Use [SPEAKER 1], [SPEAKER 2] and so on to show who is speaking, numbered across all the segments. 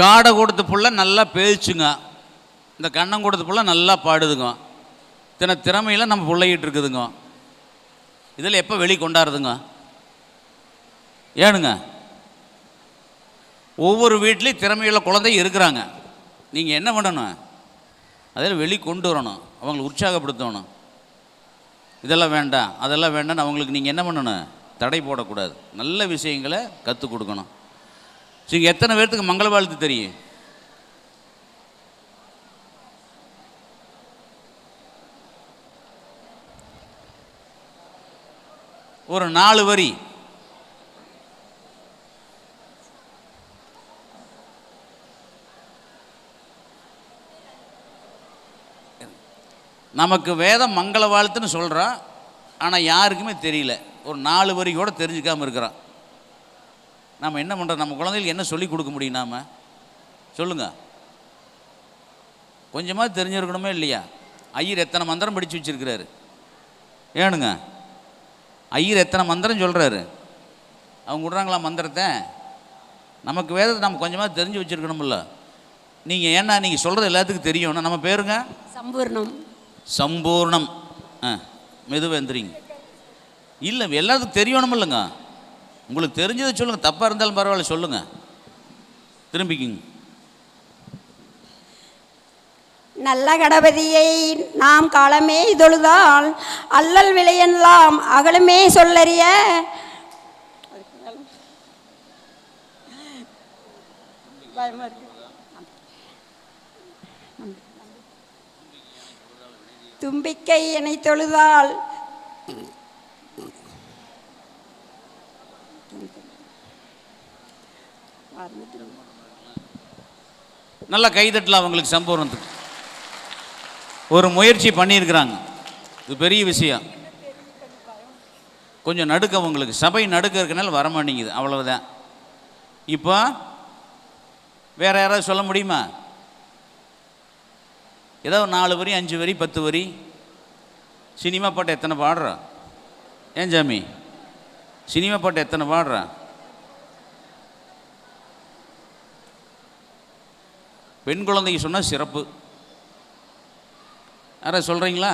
[SPEAKER 1] காடை கொடுத்த புள்ள நல்லா பேச்சுங்க இந்த கண்ணம் கொடுத்த புள்ள நல்லா பாடுதுங்க. தின திறமையில் நம்ம பிள்ளைகிட்டு இருக்குதுங்க. இதில் எப்போ வெளி கொண்டாடுதுங்க? ஏனுங்க? ஒவ்வொரு வீட்லேயும் திறமையுள்ள குழந்தை இருக்கிறாங்க. நீங்கள் என்ன பண்ணணும்? அதில் வெளி கொண்டு வரணும். அவங்களை உற்சாகப்படுத்தணும். இதெல்லாம் வேண்டாம் அதெல்லாம் வேண்டாம்னு அவங்களுக்கு நீங்கள் என்ன பண்ணணும்? தடை போடக்கூடாது. நல்ல விஷயங்களை கற்றுக் கொடுக்கணும். சரி எத்தனை பேர்த்துக்கு மங்கள வாழ்த்து தெரியும்? ஒரு நாலு வரி. நமக்கு வேதம் மங்கள வாழ்த்துன்னு சொல்கிறான் ஆனால் யாருக்குமே தெரியல. ஒரு நாலு வரி கூட தெரிஞ்சுக்காமல் இருக்கிறான். நம்ம என்ன பண்ணுறோம் நம்ம குழந்தைகளுக்கு என்ன சொல்லி கொடுக்க முடியும் நாம? சொல்லுங்கள் கொஞ்சமாக தெரிஞ்சிருக்கணுமே இல்லையா? ஐயர் எத்தனை மந்திரம் படித்து வச்சிருக்கிறாரு? ஏனுங்க? ஐயர் எத்தனை மந்திரம் சொல்கிறாரு அவங்க விட்றாங்களா மந்திரத்தை? நமக்கு வேதத்தை நம்ம கொஞ்சமாக தெரிஞ்சு வச்சுருக்கணும்ல. நீங்கள் ஏன்னா நீங்கள் சொல்கிறது எல்லாத்துக்கும் தெரியும்னா நம்ம பேருங்க?
[SPEAKER 2] சம்பூர்ணம்.
[SPEAKER 1] சம்பூர்ணம். ஆ மெதுவாக எந்திரிங்க. இல்லை எல்லாத்துக்கும் தெரியணும் இல்லைங்க உங்களுக்கு தெரிஞ்சதை சொல்லுங்கள் தப்பாக இருந்தாலும் பரவாயில்ல சொல்லுங்கள் திரும்பிக்கிங்க.
[SPEAKER 2] நல்ல கணபதியை நாம் காலமே இதொழுதால் அல்லல் விளையெல்லாம் அகலுமே சொல்லறிய. தும்பிக்கை என்னை தொழுதால்
[SPEAKER 1] நல்லா கைதட்டலாம் அவங்களுக்கு சம்பூர்ணத்துக்கு. ஒரு முயற்சி பண்ணியிருக்கிறாங்க. இது பெரிய விஷயம். கொஞ்சம் நடுக்க உங்களுக்கு. சபை நடுக்க இருக்கனால வர மாட்டேங்குது. அவ்வளவுதான். இப்போ வேற யாராவது சொல்ல முடியுமா? ஏதோ நாலு வரி அஞ்சு வரி பத்து வரி. சினிமா பாட்டு எத்தனை பாடுறா? ஏன் ஜாமி? சினிமா பாட்டு எத்தனை பாடுறா? பெண் குழந்தைக்கு சொன்னால் சிறப்பு. யாரா சொல்கிறீங்களா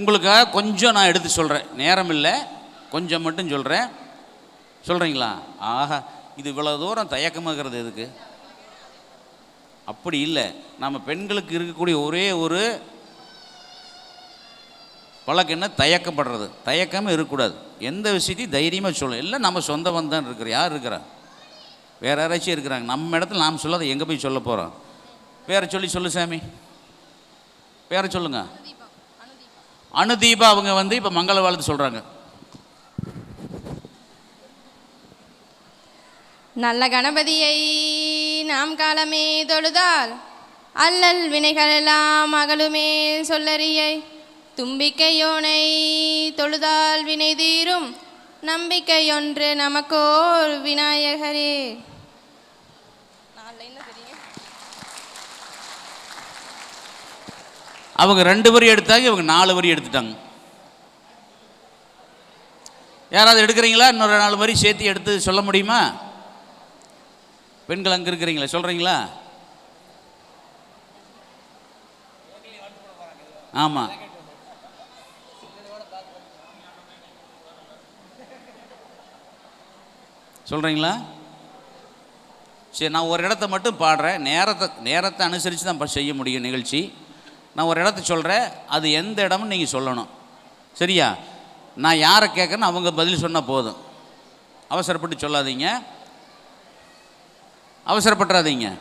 [SPEAKER 1] உங்களுக்காக கொஞ்சம் நான் எடுத்து சொல்கிறேன் நேரம் இல்லை. கொஞ்சம் மட்டும் சொல்கிறேன் சொல்கிறீங்களா ஆஹா இது இவ்வளோ தூரம் தயக்கமாகிறது எதுக்கு? அப்படி இல்லை. நம்ம பெண்களுக்கு இருக்கக்கூடிய ஒரே ஒரு பழக்கம் என்ன? தயக்கப்படுறது. தயக்கமே இருக்கக்கூடாது. எந்த விஷயத்தையும் தைரியமாக சொல்லணும் இல்லை நம்ம சொந்த பந்தம் இருக்கிற. யார் இருக்கிறா? வேற யாராச்சும் இருக்கிறாங்க. நம்ம இடத்துல நாம் சொல்லாத எங்கே போய் சொல்ல போகிறோம் பேரை சொல்லி சொல்லு சாமி. பேரை சொல்லுங்க. அனுதீபா. அவங்க வந்து இப்போ மங்கள வாழ்த்து சொல்கிறாங்க
[SPEAKER 3] நல்ல கணபதியை நாம் காலமே தொழுதால் அல்லல் வினைகளெல்லாம் அகலுமே சொல்லறியை. தும்பிக்கையோனை தொழுதால் வினை தீரும். நம்பிக்கையொன்று நமக்கோர் விநாயகரே.
[SPEAKER 1] அவங்க ரெண்டு வரி எடுத்தாங்க இவங்க நாலு வரி எடுத்துட்டாங்க. யாராவது எடுக்கிறீங்களா? இன்னொரு நாலு வரி சேர்த்து எடுத்து சொல்ல முடியுமா? பெண்கள் அங்கே இருக்கிறீங்களா சொல்கிறீங்களா ஆமாம் சொல்கிறீங்களா சரி நான் ஒரு இடத்த மட்டும் பாடுறேன். நேரத்தை நேரத்தை அனுசரித்து தான் செய்ய முடியும் நிகழ்ச்சி. நான் ஒரு இடத்த சொல்கிறேன் அது எந்த இடம்னு நீங்கள் சொல்லணும். சரியா? நான் யாரை கேட்கறேன்னு அவங்க பதில் சொன்னால் போதும். அவசரப்பட்டு சொல்லாதீங்க. அவசரப்பட்டுறாதீங்க.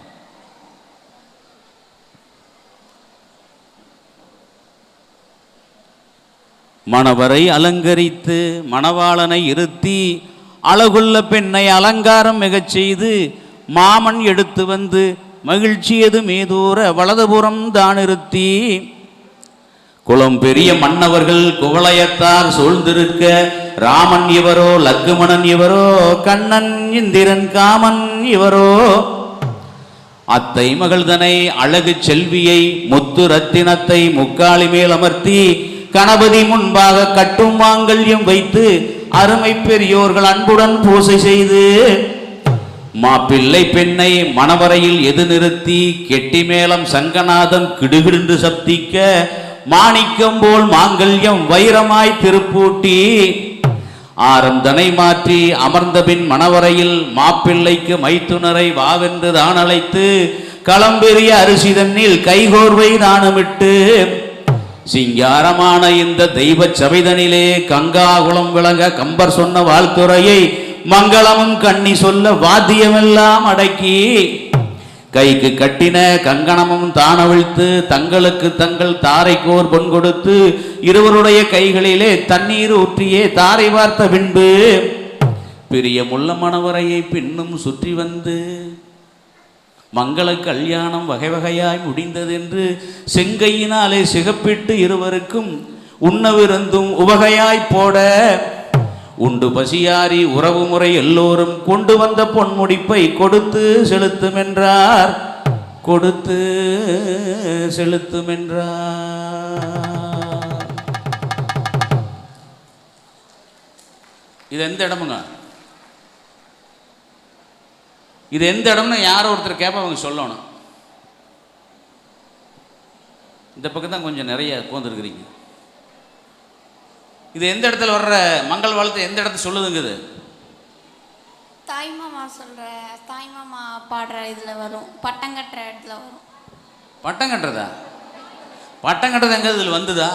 [SPEAKER 1] மணவரை அலங்கரித்து மணவாளனை இருத்தி அழகுள்ள பெண்ணை அலங்காரம் மிகச் செய்து மாமன் எடுத்து வந்து மகிழ்ச்சியது மேதூர வலதுபுறம் தானிருத்தி. குளம் பெரிய மன்னவர்கள் குவளையத்தார் சூழ்ந்திருக்க ராமன் இவரோ லக்குமணன் இவரோ கண்ணன் இந்திரன் காமன் இவரோ. அத்தை மகள்தனை அழகு செல்வியை முத்து ரத்தினத்தை முக்காலி மேல் அமர்த்தி கணபதி முன்பாக கட்டும் மாங்கல்யம் வைத்து அருமை பெரியோர்கள் அன்புடன் பூசை செய்து மாப்பிள்ளை பெண்ணை மணவரையில் எது நிறுத்தி கெட்டி மேளம் சங்கநாதம் கிடுகிடுந்து சப்திக்க மாணிக்கம் போல் மாங்கல்யம் வைரமாய் திருப்பூட்டி ஆரம் தனை மாற்றி அமர்ந்தபின் மணவரையில் மாப்பிள்ளைக்கு மைத்துனரை வாவென்று தான் அழைத்து களம்பெரிய அரிசி தன்னில் கைகோர்வை தானமிட்டு சிங்காரமான இந்த தெய்வ சபைதனிலே கங்காகுளம் விளங்க கம்பர் சொன்ன வாழ்த்துறையை மங்களமும் கண்ணி சொல்ல வாத்தியமெல்லாம் அடக்கி. கைக்கு கட்டின கங்கணமும் தானவிழ்த்து தங்களுக்கு தங்கள் தாரைக்கோர் பொன் கொடுத்து இருவருடைய கைகளிலே தண்ணீர் ஊற்றியே தாரை வார்த்த பின்பு பிரியமுள்ள மணவரையை பின்னும் சுற்றி வந்து மங்கள கல்யாணம் வகை வகையாய் முடிந்ததென்று செங்கையினாலே சிகப்பிட்டு இருவருக்கும் உண்ணவிருந்தும் உவகையாய் போட உண்டு பசியாரி உறவு முறை எல்லோரும் கொண்டு வந்த பொன்முடிப்பை கொடுத்து செலுத்துமென்றார். கொடுத்து செலுத்துமென்றார். இது எந்த இடமுங்க? இது எந்த இடம்னு யாரோ ஒருத்தர் கேட்ப அவங்க சொல்லணும். இந்த பக்கம் தான் கொஞ்சம் நிறைய உட்காந்துருக்குறீங்க இது எந்த இடத்துல வர்ற மங்கள் வாழ்த்து எந்த இடத்துல சொல்லுதுங்க இது
[SPEAKER 4] தாய்மாமா சொல்ற தாய்மாமா பாடுற இதுல வரும். பட்டம் கட்டுற இடத்துல வரும்.
[SPEAKER 1] பட்டம் கட்டுறதா? பட்டம் கட்டுறது எங்க இதில் வந்துதா?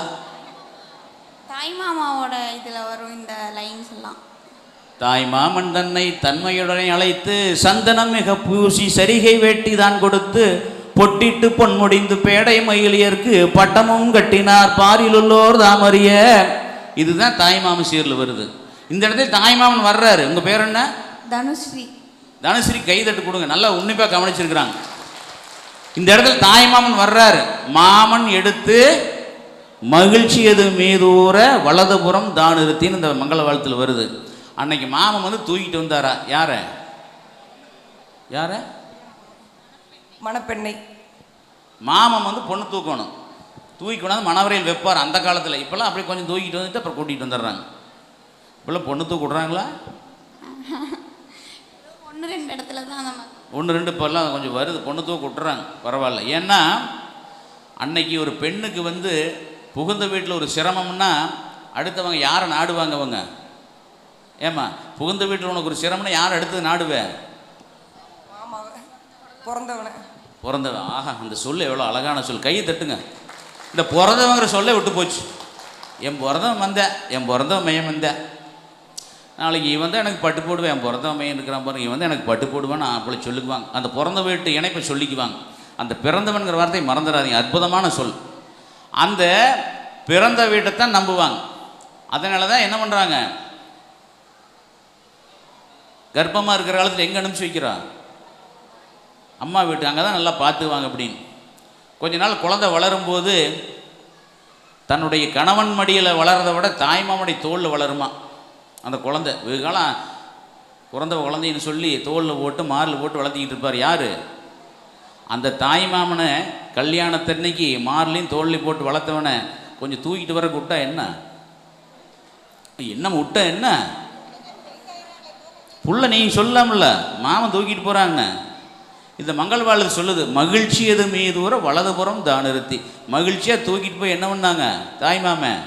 [SPEAKER 4] தாய்மாமாவோட இதுல வரும் இந்த லைன்ஸ் எல்லாம்.
[SPEAKER 1] தாய் மாமன் தன்னை தன்மையுடனே அழைத்து சந்தனம் மிக பூசி சரிகை வேட்டி தான் கொடுத்து பொட்டிட்டு பொன் முடிந்து பேடை மயிலியர்க்கு பட்டமும் கட்டினார் பாரிலுள்ளோர் தாமறிய. இதுதான் தாய்மாமன் சீரில் வருது. இந்த இடத்துல தாய்மாமன் வர்றாரு. உங்க பேர் என்ன?
[SPEAKER 4] தனுஸ்ரீ.
[SPEAKER 1] தனுஸ்ரீ கைதட்டு கொடுங்க. நல்லா உன்னிப்பா கவனிச்சிருக்கிறாங்க. இந்த இடத்துல தாய்மாமன் வர்றாரு. மாமன் எடுத்து மகிழ்ச்சி எது மீதூர வலதுபுறம் தான் இருத்தின்னு இந்த மங்கள வாழ்த்துல வருது. அன்னைக்கு மாமன் வந்து தூக்கிட்டு வந்தாரா? யார? யார?
[SPEAKER 5] மணப்பெண்ணை.
[SPEAKER 1] மாமன் வந்து பொண்ணு தூக்கணும். தூக்கி கொண்டாந்து மணவரையில் வைப்பார் அந்த காலத்தில். இப்போல்லாம் அப்படியே கொஞ்சம் தூக்கிட்டு வந்துட்டு அப்புறம் கூட்டிகிட்டு வந்துடுறாங்க. இப்போல்லாம் பொண்ணு தூக்க விட்றாங்களா?
[SPEAKER 4] ஒன்று ரெண்டு இடத்துல தான்
[SPEAKER 1] ஒன்று ரெண்டு இப்போல்லாம் கொஞ்சம் வருது. பொண்ணு தூக்க விட்டுறாங்க. பரவாயில்ல. ஏன்னா அன்னைக்கு ஒரு பெண்ணுக்கு வந்து புகுந்த வீட்டில் ஒரு சிரமம்னா அடுத்தவங்க யாரை நாடுவாங்க அவங்க? ஏம்மா புகுந்த வீட்டில் உனக்கு ஒரு சிரமம்னா யார் அடுத்தது நாடுவேன்
[SPEAKER 5] பிறந்தவனை.
[SPEAKER 1] பிறந்தவன் ஆஹா அந்த சொல்லு எவ்வளோ அழகான சொல். கையை தட்டுங்க. இந்த பிறந்தவங்கிற சொல்லே விட்டு போச்சு. என் பிறந்தவன் வந்தேன் என் பிறந்தவன் மையம் வந்தேன் நாளைக்கு இவன் தான் எனக்கு பட்டு போடுவேன் என் பிறந்தவன் மையம் இருக்கிறான் பாருங்க இவன் தான் எனக்கு பட்டு போடுவான்னு அப்படி சொல்லிக்குவாங்க. அந்த பிறந்த வீட்டு இணைப்பை சொல்லிக்குவாங்க. அந்த பிறந்தவன்கிற வார்த்தையை மறந்துடாதீங்க அற்புதமான சொல். அந்த பிறந்த வீட்டை தான் நம்புவாங்க. அதனால தான் என்ன பண்ணுறாங்க கர்ப்பமாக இருக்கிற காலத்தில் எங்கே அனுப்பிச்சு வைக்கிறா? அம்மா வீட்டு அங்கே தான் நல்லா பார்த்துவாங்க அப்படின்னு. கொஞ்ச நாள் குழந்தை வளரும்போது தன்னுடைய கணவன் மடியில் வளர்றதை விட தாய்மாமனுடைய தோளில் வளருமா? அந்த குழந்தை. வெகு காலம் பிறந்த குழந்தைன்னு சொல்லி தோளில் போட்டு மாரில் போட்டு வளர்த்திக்கிட்டு இருப்பார். யார்? அந்த தாய்மாமனை கல்யாணத்தன்னைக்கு மார்லையும் தோல்லையும் போட்டு வளர்த்தவனை கொஞ்சம் தூக்கிட்டு வர விட்டா என்ன? என்ன விட்ட என்ன? புள்ள நீ சொல்லாமல்ல மாமன் தூக்கிட்டு போகிறாங்க இந்த மங்கள் வாழ்த்து சொல்லுது மகிழ்ச்சி எது மீதூர வலதுபுறம் தான் நிறுத்தி மகிழ்ச்சியாக தூக்கிட்டு போய் என்ன பண்ணாங்க? தாய் மாமன்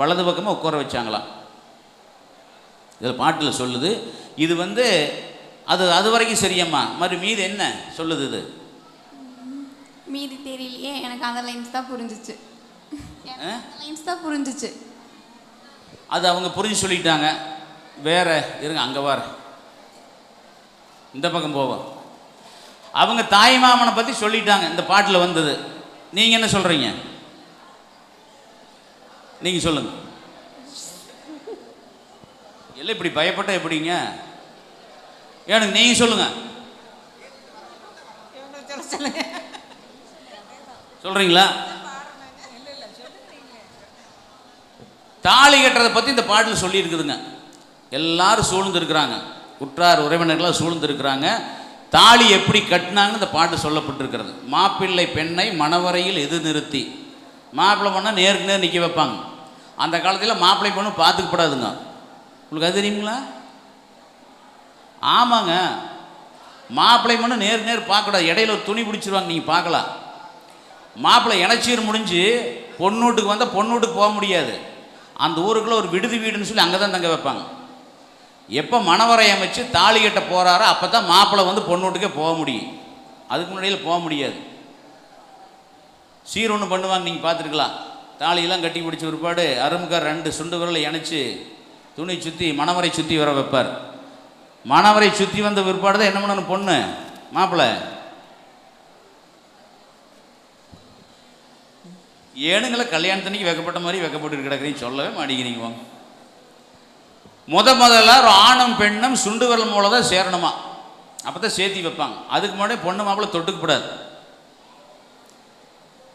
[SPEAKER 1] வலது பக்கமாக உட்கார வச்சாங்களாம். இதில் பாட்டில் சொல்லுது இது வந்து அது அது வரைக்கும் சரியம்மா. மறு மீது என்ன? சொல்லுது இது.
[SPEAKER 4] மீதி தெரியலையே எனக்கு அந்த லைன்ஸ் தான் புரிஞ்சிச்சு? லைன்ஸ் தான் புரிஞ்சிச்சு.
[SPEAKER 1] அது அவங்க புரிஞ்சு சொல்லிட்டாங்க. வேற இருங்க அங்கே வார இந்த பக்கம் போவோம் அவங்க தாய் மாமனை பற்றி சொல்லிட்டாங்க இந்த பாட்டில் வந்தது. நீங்கள் என்ன சொல்கிறீங்க நீங்கள் சொல்லுங்கள் எல்லாம் இப்படி பயப்பட்ட எப்படிங்க? எனக்கு நீங்கள் சொல்லுங்கள் சொல்கிறீங்களா தாலி கட்டுறதை பற்றி இந்த பாட்டில் சொல்லியிருக்குதுங்க. எல்லாரும் சூழ்ந்துருக்குறாங்க உற்றார் உறவினர்களாக சூழ்ந்திருக்கிறாங்க. தாலி எப்படி கட்டினாங்கன்னு இந்த பாட்டு சொல்லப்பட்டிருக்கிறது. மாப்பிள்ளை பெண்ணை மணவரையில் எது நிறுத்தி மாப்பிள்ளை பொண்ணை நேருக்கு நேர் நிற்க வைப்பாங்க. அந்த காலத்தில் மாப்பிள்ளை பொண்ணு பார்த்துக்கப்படாதுங்க. உங்களுக்கு அது தெரியுங்களா? ஆமாங்க. மாப்பிள்ளை பொண்ணு நேர் நேர் பார்க்கக்கூடாது. இடையில ஒரு துணி பிடிச்சிருவாங்க நீங்கள் பார்க்கலாம். மாப்பிள்ளை இணைச்சீர் முடிஞ்சு பொண்ணு வீட்டுக்கு வந்தால் பொண்ணு வீட்டுக்கு போக முடியாது. அந்த ஊருக்குள்ளே ஒரு விடுதி வீடுன்னு சொல்லி அங்கே தான் தங்க வைப்பாங்க. எப்போ மணவரை அமைச்சு தாலி கட்ட போகிறாரோ அப்போ தான் மாப்பிள்ளை வந்து பொண்ணு வீட்டுக்கே போக முடியும். அதுக்கு முன்னாடியில் போக முடியாது. சீர் ஒன்று பண்ணுவாங்க நீங்கள் பார்த்துருக்கலாம் தாலியெல்லாம் கட்டி பிடிச்ச பிற்பாடு அருமுகர் ரெண்டு சுண்டு விரலை இணைச்சி துணி சுற்றி மணவரை சுற்றி வர வைப்பார். மணவரை சுற்றி வந்த பிற்பாடு தான் என்ன பண்ணணும் பொண்ணு? மாப்பிள்ளை. ஏனுங்களை கல்யாணத்தன்னைக்கு வைக்கப்பட்ட மாதிரி வைக்கப்பட்டு கிடக்குறீங்க சொல்லவே மாட்டேங்கிறீங்க வாங்க. முத முதல்ல ஒரு ஆணும் பெண்ணும் சுண்டு விரல் மூலம் தான் சேரணுமா? அப்போ தான் சேர்த்தி வைப்பாங்க. அதுக்கு முன்னாடி பொண்ணு மாப்பிள்ளை தொட்டுக்கப்படாது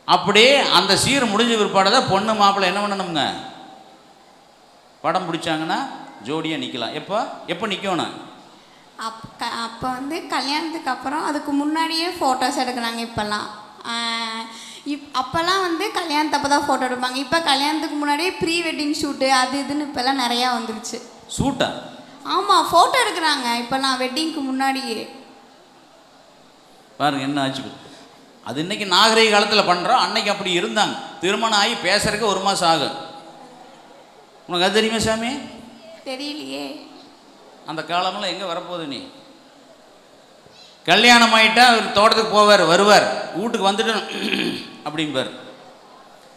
[SPEAKER 1] அப்படியே அந்த சீர் முடிஞ்ச பிற்பாடு தான் பொண்ணு மாப்பிள்ளை என்ன பண்ணணுங்க படம் பிடிச்சாங்கன்னா ஜோடியாக நிற்கலாம் எப்போ? எப்போ நிற்கணும்
[SPEAKER 4] அப் அப்போ வந்து கல்யாணத்துக்கு அப்புறம் அதுக்கு முன்னாடியே ஃபோட்டோஸ் எடுக்கிறாங்க இப்போல்லாம். இப் அப்போல்லாம் வந்து கல்யாணத்தப்போ தான் ஃபோட்டோ எடுப்பாங்க. இப்போ கல்யாணத்துக்கு முன்னாடியே ப்ரீ வெட்டிங் ஷூட்டு அது இதுன்னு இப்போல்லாம் நிறையா வந்துருச்சு.
[SPEAKER 1] சூட்டா?
[SPEAKER 4] ஆமாம் ஃபோட்டோ எடுக்கிறாங்க. இப்போல்லாம் வெட்டிங்க்கு முன்னாடியே.
[SPEAKER 1] பாருங்க என்ன ஆச்சு. அது இன்னைக்கு நாகரிக காலத்தில் பண்ணுறோம் அன்னைக்கு அப்படி இருந்தாங்க. திருமணம் ஆகி பேசுறதுக்கு ஒரு மாதம் ஆகும். உனக்கு அது தெரியுமா சாமி?
[SPEAKER 4] தெரியலையே.
[SPEAKER 1] அந்த காலமெல்லாம் எங்கே வரப்போகுது நீ? கல்யாணம் ஆயிட்டா அவர் தோட்டத்துக்கு போவார் வருவார். வீட்டுக்கு வந்துட்டு அப்படிம்பார்.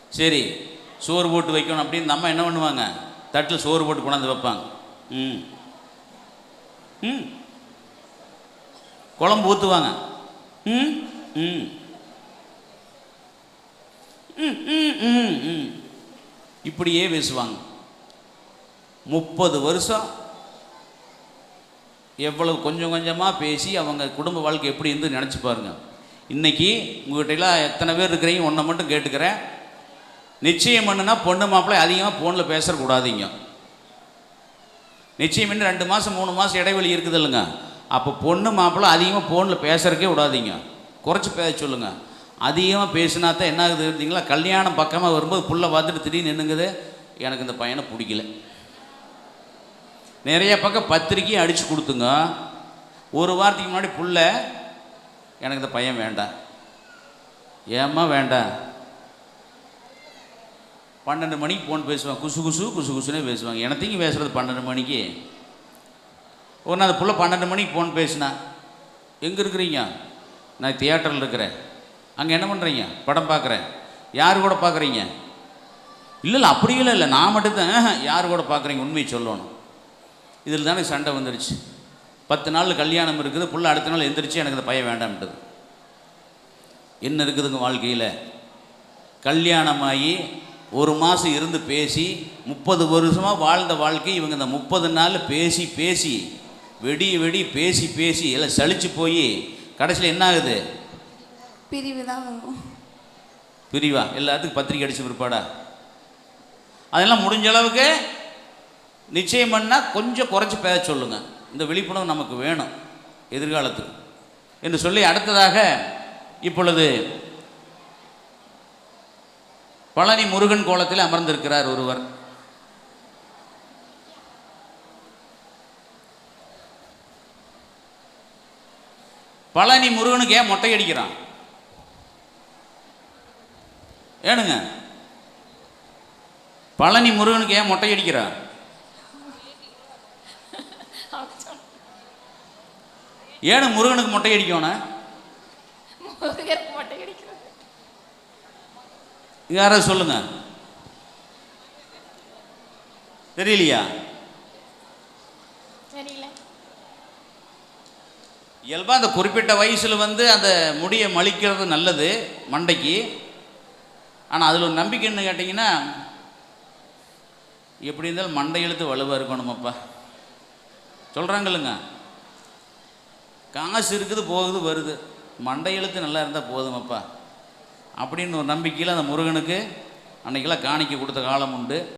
[SPEAKER 1] சரி சோறு போட்டு வைக்கணும் அப்படின்னு நம்ம என்ன பண்ணுவாங்க? தட்டில் சோறு போட்டு கொண்டாந்து வைப்பாங்க. ம். ம். குழம்பு ஊற்றுவாங்க ம் ம். ம் ம் ம் ம். இப்படியே பேசுவாங்க. முப்பது வருஷம் எவ்வளவு கொஞ்சம் கொஞ்சமாக பேசி அவங்க குடும்ப வாழ்க்கை எப்படி இருந்து நினச்சி பாருங்க. இன்றைக்கி உங்கள்கிட்டலாம் எத்தனை பேர் இருக்கிறீங்க? ஒன்றை மட்டும் கேட்டுக்கிறேன். நிச்சயம் பண்ணுன்னா பொண்ணு மாப்பிள்ளை அதிகமாக ஃபோனில் பேசக்கூடாதீங்க. நிச்சயம் இன்னும் ரெண்டு மாதம் மூணு மாதம் இடைவெளி இருக்குது இல்லைங்க அப்போ பொண்ணு மாப்பிள்ளை அதிகமாக ஃபோனில் பேசுறதுக்கே விடாதீங்க. குறைச்சி பேச சொல்லுங்கள் அதிகமாக பேசினா தான் என்ன ஆகுது இருந்தீங்களா கல்யாணம் பக்கமாக வரும்போது புள்ளை பார்த்துட்டு திடீர்னு என்னங்குது? எனக்கு இந்த பையனை பிடிக்கல. நிறைய பக்கம் பத்திரிக்கையும் அடித்து கொடுத்துங்க. ஒரு வாரத்துக்கு முன்னாடி புள்ள எனக்கு இந்த பையன் வேண்டாம். ஏம்மா வேண்டாம்? பன்னெண்டு மணிக்கு ஃபோன் பேசுவாங்க. குசு குசு குசு குசுனே பேசுவாங்க. எனத்தையும் பேசுகிறது பன்னெண்டு மணிக்கு? ஒரு நாள் அந்த புள்ள பன்னெண்டு மணிக்கு ஃபோன் பேசினா எங்கே இருக்கிறீங்க? நான் தியேட்டரில் இருக்கிறேன். அங்கே என்ன பண்ணுறீங்க படம் பார்க்குறேன் யார் கூட பார்க்குறீங்க இல்லை இல்லை அப்படியும் இல்லை. நான் மட்டும்தான். யார் கூட பார்க்குறீங்க உண்மையை சொல்லணும். இதில் தானே சண்டை வந்துருச்சு. பத்து நாள் கல்யாணம் இருக்குது. புள்ள அடுத்த நாள் எந்திரிச்சு எனக்கு இந்த பையன் வேண்டாம்ன்றது. என்ன இருக்குதுங்க வாழ்க்கையில்? கல்யாணமாகி ஒரு மாதம் இருந்து பேசி முப்பது வருஷமாக வாழ்ந்த வாழ்க்கை இவங்க இந்த முப்பது நாள் பேசி பேசி வெடி வெடி பேசி பேசி எல்லாம் சலிச்சு போய் கடைசியில் என்ன ஆகுது?
[SPEAKER 4] பிரிவு தான் வரும்.
[SPEAKER 1] பிரிவா? எல்லாத்துக்கும் பத்திரிக்கை அடிச்சு பிற்பாடா? அதெல்லாம் முடிஞ்ச அளவுக்கு நிச்சயம் பண்ணால் கொஞ்சம் குறைச்சி பேச சொல்லுங்க. இந்த விழிப்புணர்வு நமக்கு வேணும் எதிர்காலத்துக்கு. என்று சொல்லி அடுத்ததாக இப்பொழுது பழனி முருகன் கோலத்தில் அமர்ந்திருக்கிறார் ஒருவர். பழனி முருகனுக்கு ஏன் மொட்டை அடிக்கிறான் ஏனுங்க? பழனி முருகனுக்கு ஏன் மொட்டை அடிக்கிறா ஏனு முருகனுக்கு மொட்டை அடிக்கணும் யாராவது சொல்லுங்க. தெரியலையா?
[SPEAKER 3] தெரியல.
[SPEAKER 1] இயல்பாக அந்த குறிப்பிட்ட வயசில் வந்து அந்த முடியை மலிக்கிறது நல்லது மண்டைக்கு. ஆனால் அதில் ஒரு நம்பிக்கைன்னு கேட்டிங்கன்னா எப்படி இருந்தாலும் மண்டை எழுத்து வலுவாக இருக்கணுமப்பா. சொல்கிறாங்கல்லுங்க காசு இருக்குது போகுது வருது. மண்டை எழுத்து நல்லா இருந்தால் போதுமப்பா. அப்படின்னு ஒரு நம்பிக்கையில் அந்த முருகனுக்கு அன்றைக்கெல்லாம் காணிக்க கொடுத்த காலம் உண்டு.